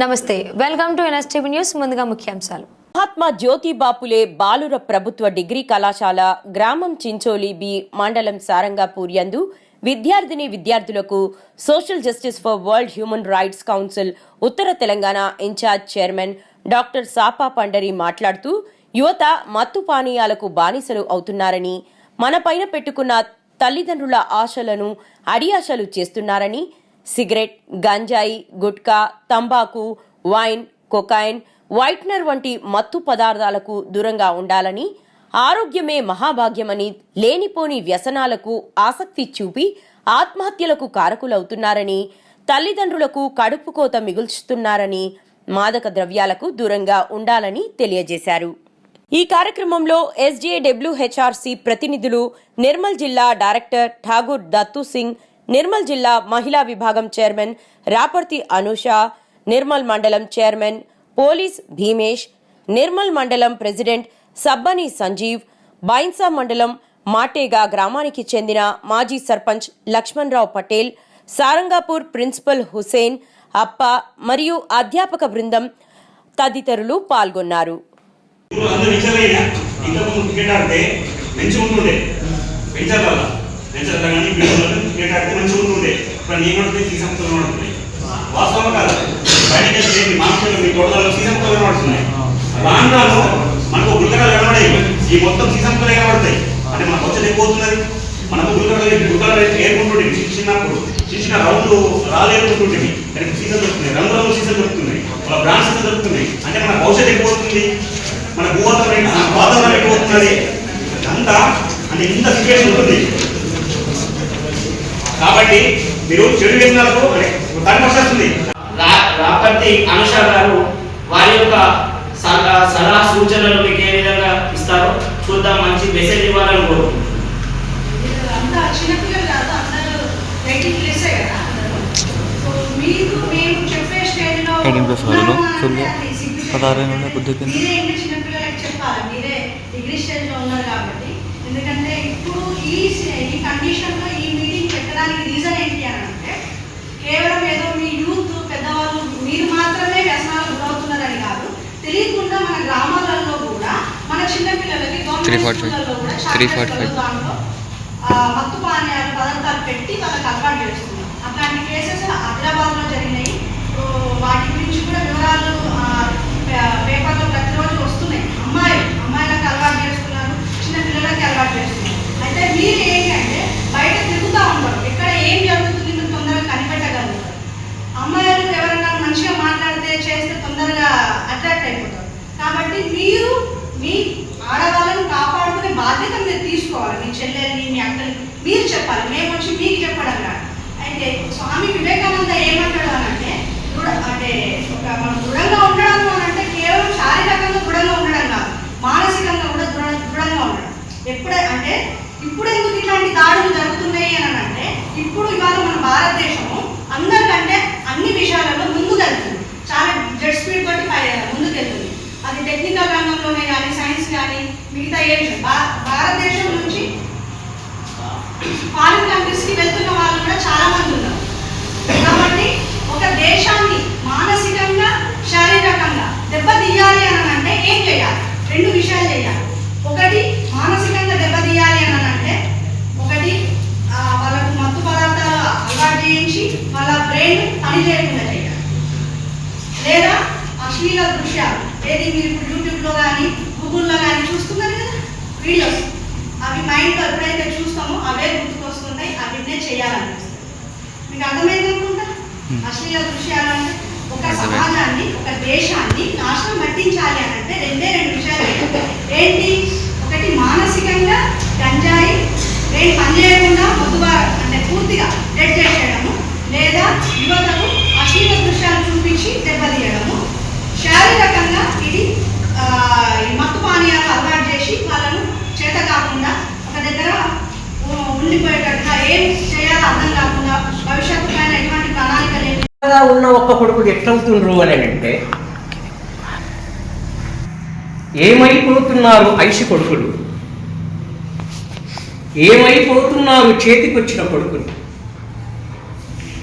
నమస్తే. Welcome to NSTV news ముందుగా ముఖ్యాంశాలు. మహాత్మా జ్యోతి బాపులే బాలుర ప్రభుత్వ డిగ్రీ కళాశాల గ్రామం చించోలి బి మండలం సారంగాపూర్ యందు విద్యార్థిని విద్యార్థులకు social justice for world human rights council Uttara Telangana in-charge chairman doctor Sapa Pandari మాట్లాడుతూ యువత మత్తు పానీయాలకు బానిసలు అవుతున్నారని మన పైన పెట్టుకున్న తల్లిదండ్రుల ఆశలను అడియాశలు చేస్తున్నారని సిగరెట్ గంజాయి గుట్కా తంబాకు వైన్ కొకైన్ వైట్నర్ వంటి మత్తు పదార్థాలకు దూరంగా ఉండాలని ఆరోగ్యమే మహాభాగ్యమని లేనిపోని వ్యసనాలకు ఆసక్తి చూపి ఆత్మహత్యలకు కారకులవుతున్నారని తల్లిదండ్రులకు కడుపు కోత మిగుల్చుతున్నారని మాదక ద్రవ్యాలకు దూరంగా ఉండాలని తెలియజేశారు. ఈ కార్యక్రమంలో ఎస్జేడబ్ల్యూహెచ్ఆర్సీ ప్రతినిధులు నిర్మల్ జిల్లా డైరెక్టర్ ఠాగూర్ దత్తు సింగ్ నిర్మల్ జిల్లా మహిళా విభాగం చైర్మన్ రాపర్తి అనుష నిర్మల్ మండలం చైర్మన్ పోలీస్ భీమేష్ నిర్మల్ మండలం ప్రెసిడెంట్ సబ్బని సంజీవ్ బైన్సా మండలం మాటేగా గ్రామానికి చెందిన మాజీ సర్పంచ్ లక్ష్మణరావు పటేల్ సారంగాపూర్ ప్రిన్సిపల్ హుసేన్ అప్ప మరియు అధ్యాపక బృందం తదితరులు పాల్గొన్నారు. అందరూ విచారైనా ఇంతకుముందు ఉంటుండే మంచిగా ఉంటుండే. ఇప్పుడు నీ కూడా సీసంతో పడుతున్నాయి వాస్తవం కాదు. బయటకి వెళ్తే మీ మాంసంలో మీ తోటలో సీసంతో కనబడుతున్నాయి రాను రాను మనకు గుల్కరాలు కనబడాయి ఈ మొత్తం సీసంతో కనబడతాయి. అంటే మన వచ్చేది పోతున్నది మనకు గుల్కరాలు గుల్కరాలు ఏర్పడుతుండే చిన్నప్పుడు. చిన్న చిన్న రౌండ్ కానీ మీరు చెడు ఉంది రా- రాపర్తి అనుష గారు వారి యొక్క సలహా సలహా సూచనలు మీకు ఏ విధంగా ఇస్తారో చూద్దాం మంచి మెసేజ్ ఇవ్వాలని కోరుకుంటున్నాను ఎయిటీన్ ప్లస్ ఫుల్ పదహారు నుండి బుద్ధి కింద. ఎందుకంటే ఇప్పుడు ఈ కండిషన్లో ఈ మీటింగ్ పెట్టడానికి రీజన్ ఏంటి అని కేవలం ఏదో మీ యూత్ పెద్దవాళ్ళు మీరు మాత్రమే వ్యసనాలకు గురవుతున్నారని కాదు. తెలియకుండా మన గ్రామాలలో కూడా మన చిన్నపిల్లలకి గవర్నమెంట్ 345. స్కూళ్ళలో కూడా 345. చాక్లెట్స్ దాంట్లో ఆ, మత్తు పానీయాలు పదార్థాలు పెట్టి వాళ్ళకి అలవాటు చేస్తున్నారు. అట్లాంటి కేసెస్ హైదరాబాద్లో జరిగినాయి. వాటి గురించి కూడా వివరాలు పేపర్లో ప్రతిరోజు వస్తున్నాయి. అమ్మాయిలు అమ్మాయిలకు అలవాటు చేస్తున్నారు చిన్న పిల్లలకి అలవాటు చేస్తున్నారు. అయితే మీరు ఏంటంటే బయట తిరుగుతూ ఉంటారు ఎక్కడ ఏం జరుగుతుంది అమ్మాయిలు ఎవరైనా మంచిగా మాట్లాడితే చేస్తే తొందరగా అట్రాక్ట్ అయిపోతారు. కాబట్టి మీరు మీ ఆడవాళ్ళని కాపాడుకునే బాధ్యత మీరు తీసుకోవాలి. మీ చెల్లెల్ని మీ అక్కని మీరు చెప్పాలి. మేము వచ్చి మీకు చెప్పడం కాదు అయితే స్వామి వివేకానంద ఏమంటాడు అని అంటే అంటే ఒక మనం దృఢంగా ఉండడం అని అంటే కేవలం శారీరకంగా దృఢంగా ఉండడం కాదు. మానసికంగా కూడా దృఢ దృఢంగా ఉండడం. ఎప్పుడే అంటే ఇప్పుడు ఎందుకు ఇట్లాంటి దాడులు జరుగుతున్నాయి అని అంటే ఇప్పుడు ఇవాళ మన భారతదేశము అందరికంటే అన్ని విషయాలలో ముందుకెళ్తుంది. చాలా జెట్ స్పీడ్ తోటి ముందుకెళ్తుంది. అది టెక్నికల్ రంగంలోనే కానీ సైన్స్ కానీ మిగతా ఏ భా- భారతదేశం నుంచి ఫారిన్ కంట్రీస్కి వెళ్తున్న వాళ్ళు కూడా చాలా మంది ఉన్నారు. కాబట్టి ఒక దేశాన్ని మానసికంగా శారీరకంగా దెబ్బతీయాలి అని అంటే ఏం చేయాలి? రెండు విషయాలు చేయాలి. ఒకటి మానసికంగా దెబ్బతీయాలి అని అంటే ఒకటి ఆ, వాళ్ళకు మత్తు పదార్థాలు చేయించి వాళ్ళ బ్రెయిన్ పని చేయకుండా చేయాలి లేదా అశ్లీల దృశ్యాలు ఏది మీరు ఇప్పుడు యూట్యూబ్లో కానీ గూగుల్లో కానీ చూస్తున్నారు కదా వీడియోస్ అవి మైండ్లో ఎప్పుడైతే చూస్తామో అవే గుర్తుకొస్తుంటాయి అవినే చేయాలనిపిస్తుంది. మీకు అర్థమైంది అనుకుంటా? అశ్లీల దృశ్యాలు అంటే ఒక సమాజాన్ని ఒక దేశాన్ని నాశనం పట్టించాలి అని అంటే రెండే రెండు విషయాలు. ఏంటి? ఒకటి మానసికంగా గంజాయి బ్రెయిన్ పని చేయకుండా మొద్దుగా అంటే పూర్తిగా డెడ్ చేసేయడము లేదా యువతకు అశ్లీల దృశ్యాలు చూపించి దెబ్బతీయడము. శారీరకంగా ఇది మత్తు పానీయాలు అలవాటు చేసి వాళ్ళను చేత కాకుండా ఒక దగ్గర ఉండిపోయేటట్టుగా ఏం చేయాలో అర్థం కాకుండా భవిష్యత్తు పైన ఎటువంటి ప్రణాళిక లేదు ఉన్న ఒక్క కొడుకులు ఎట్లవుతుండ్రు అని అంటే ఏమైపోతున్నారు ఐసి కొడుకులు? ఏమైపోతున్నారు చేతికొచ్చిన కొడుకులు?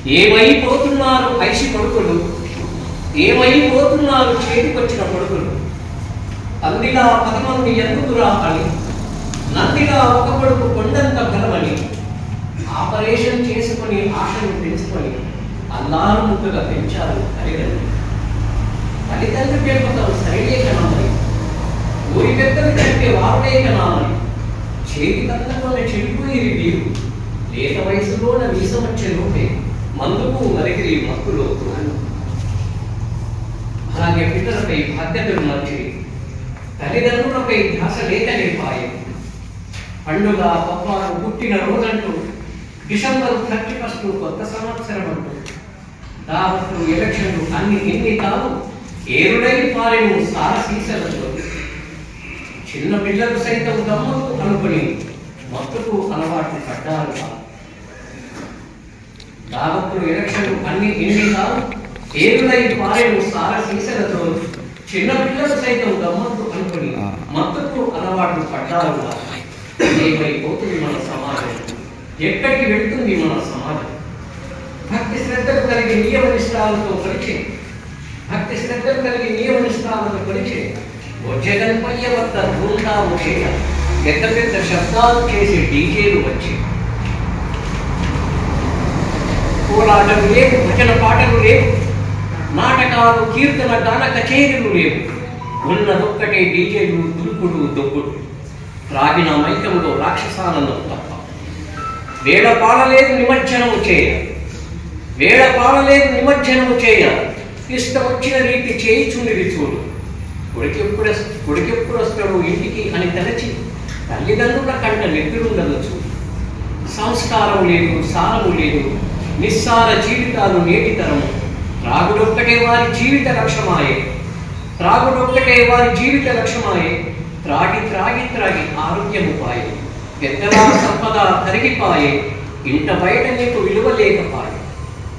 ఏమైపోతున్నారు ఐసి కొడుకులు? ఏమైపోతున్నారు చేతికొచ్చిన కొడుకులు? అందిగా పదమంది ఎందుకురా అని నందిగా ఒక కొడుకు కొండంత బలమని ఆపరేషన్ చేసుకొని ఆశను పెంచుకొని అల్లారు ముక్కగా పెంచారు తల్లిదండ్రులు. తల్లిదండ్రుల పెంపకం సరిలే కనామని ఊరి పెద్దలు కంటే వారుడే కనామని చేతి కన్నకొన్న చెడిపోయేది వీరు లేత వయసులోన వీసమచ్చే లోపే మందుకు మరిగిరి మక్కులో అలాగే పిల్లలపై బాధ్యతలు మంచివి తల్లిదండ్రులపై ధ్యాస లేదని పాయం పండుగ పప్పాలు పుట్టిన రోజంటూ డిసెంబర్ థర్టీ ఫస్ట్ కొత్త సంవత్సరం అంటూ. దావత్లు ఎలక్షన్లు అన్ని ఎన్ని కావు ఏరుడై పారెను సారసీసలతో. చిన్న పిల్లలు సైతం గమ్మత్తు అనుకుని మత్తుకు అలవాటు పడ్డారు దావత్లు ఎలక్షన్లు అన్ని ఎన్ని కావు. ఏరుడై పారెను సారసీసలతో చిన్న పిల్లలు సైతం గమ్మత్తు అనుకుని మత్తుకు అలవాటు పడ్డారు. కాదు ఏమైపోతుంది మన సమాజం. ఎక్కడికి వెళ్తుంది మన సమాజం? భక్తి శ్రద్ధలు కలిగి నియమ నిష్ఠాలతో పరిచయం భక్తి శ్రద్ధలు కలిగి నియమ నిష్ఠాలతో పరిచయం జగన్పయ్య వద్ద ధూమ్ధాము చేయ పెద్ద పెద్ద శబ్దాలు చేసి డీజేలు వచ్చి. కోలాటం లేవు భజన పాటలు లేవు నాటకాలు కీర్తన గాన కచేరీలు లేవు ఉన్నదొక్కటే డీజేలు దులుపుడు దొక్కుడు రాగిన మైకంలో రాక్షసానందం తప్ప. వేళ పాడలేదు నిమజ్జనము చేయ. వేళ పాడలేదు నిమజ్జనము చేయ. ఇష్టం వచ్చిన రీతి చేయిచుండిది చూడు. కొడుకెప్పుడు కొడుకెప్పుడు వస్తాడు ఇంటికి అని తలచి తల్లిదండ్రుల కంట నెత్తురుండదు చూడు. సంస్కారం లేదు సారము లేదు. నిస్సార జీవితాలు నేటి తరము త్రాగుడొక్కటే వారి జీవిత లక్ష్యమాయే త్రాగుడొక్కటే వారి జీవిత లక్ష్యమాయే త్రాగి త్రాగి త్రాగి ఆరోగ్యము పాయే పెద్దల సంపద కరిగిపాయే ఇంట బయట నీకు విలువ లేకపాయే.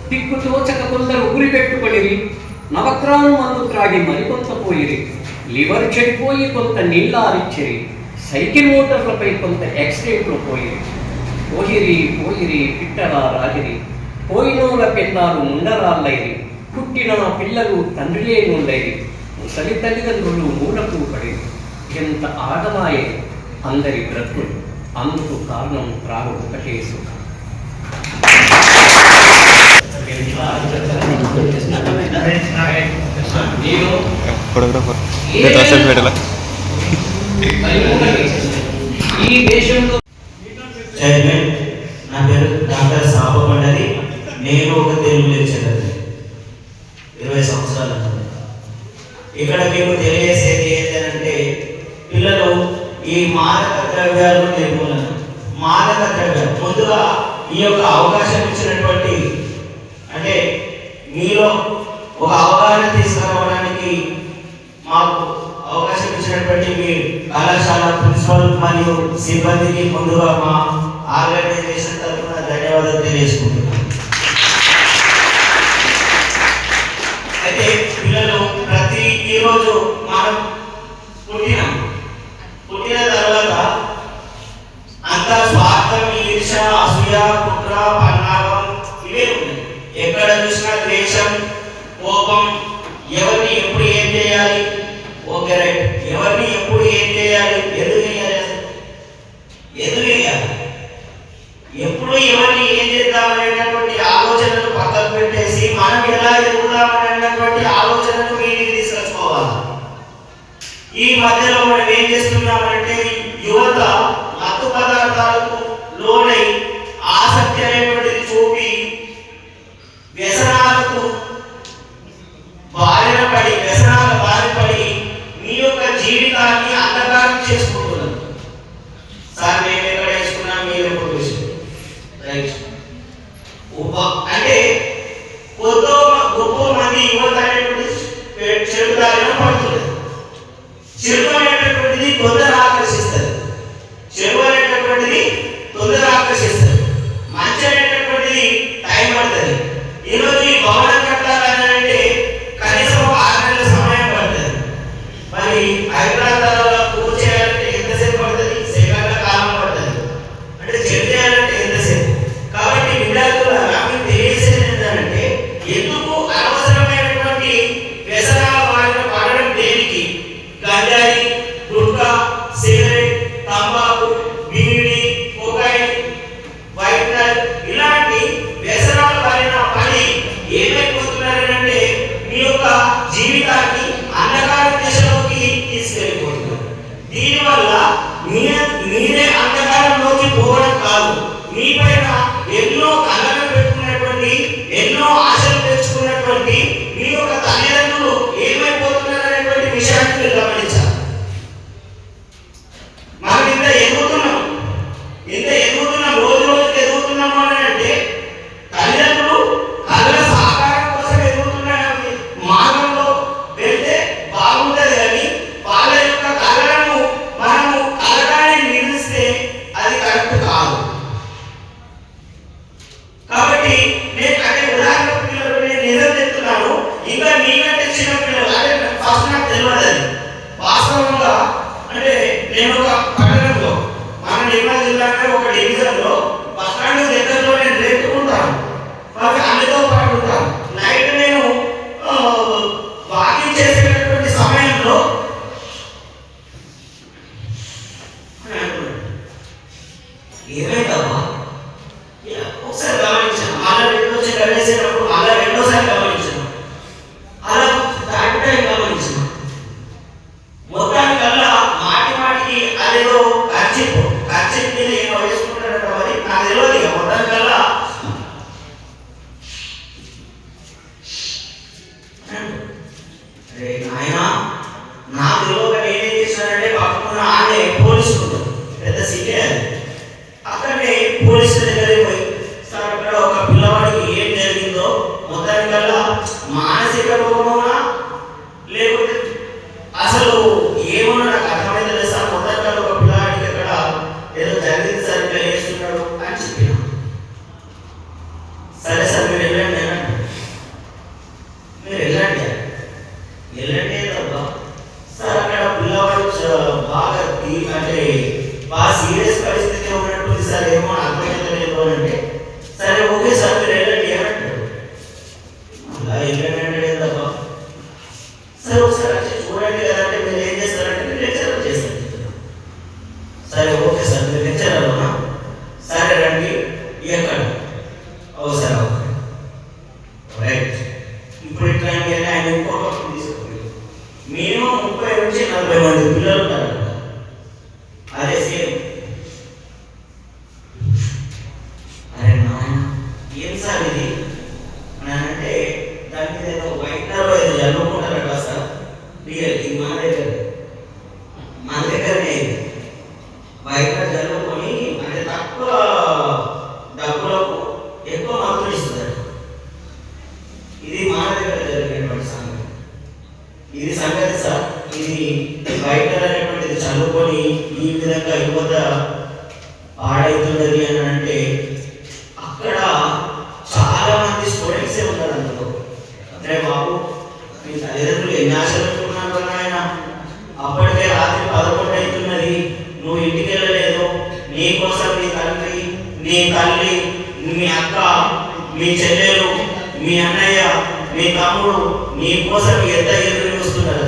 దిక్కు తోచక కొందరు ఊరి పెట్టుకొనిరి నవక్రాను మందు త్రాగి మరికొంత పోయిరి. లివర్ చెడిపోయి కొంత నీళ్ళారిచ్చిరి సైకిల్ మోటార్లపై కొంత ఎక్స్రేట్లు పోయిరి. పోయిరి పోయిరి పిట్టలా రాగిరి. పోయినోల పిల్లలు ముండరాళ్ళైరి పుట్టిన పిల్లలు తండ్రిలే నుండైరి ముసలి తల్లిదండ్రులు మూలకు పడి ఎంత ఆగమాయే అందరి బ్రతుకులు. అందుకు కారణం త్రాగు ఒకటే సుఖం. ఫోటోగ్రాఫర్ ఈ దేశంలో చైర్మన్ నా పేరు డాక్టర్ సాపకొండది నేను ఒక తెలుగు లెక్చరర్ ఇరవై సంవత్సరాలు ఇక్కడ మీకు తెలియజేసేది ఏంటంటే పిల్లలు ఈ మాదక ద్రవ్యాలు నిర్మూలన మాదక ద్రవ్యాలు ముందుగా ఈ యొక్క అవకాశం ఇచ్చినటువంటి అంటే మీలో ఒక అవగాహన తీసుకురావడానికి మాకు అవకాశం ఇచ్చినటువంటి మీ కళాశాల ప్రిన్సిపల్ మరియు సిబ్బందికి ముందుగా మా ఆర్గనైజేషన్ తరఫున ధన్యవాదాలు తెలియజేసుకుంటున్నాను. ఎక్కడ చూసినా ద్వేషం కోపం ఎవరిని ఎప్పుడు ఏం చేయాలి? Okay right. ఎవరిని ఎప్పుడు ఏం చేయాలి? ఎందుకు చేయాలి ఎందుకు చేయాలి ఎప్పుడు ఎవరిని ఏం చేద్దామనేటటువంటి ఆలోచనలు పక్కకు పెట్టేసి మనం ఎలా ఎదుగుదామనేటటువంటి ఆలోచనలు మీదికి తీసుకొచ్చుకోవాలి. ఈ మధ్యలో మనం ఏం చేస్తున్నామంటే యువత మత్తు పదార్థాలకు లోనై सर वो के सर ఈ విధంగా యువత పాడవుతున్నది అని అంటే అక్కడ చాలా మంది స్టూడెంట్స్ ఉన్నారు అందులో అదే బాబు మీ తల్లిదండ్రులు ఎన్ని ఆశలు ఆయన అప్పటికే రాత్రి పదకొండు అవుతున్నది నువ్వు ఇంటికి వెళ్ళలేదు. నీ కోసం నీ తండ్రి నీ తల్లి మీ అక్క మీ చెల్లెలు మీ అన్నయ్య మీ తమ్ముడు నీ కోసం ఎంత ఎదురు చూస్తున్నారు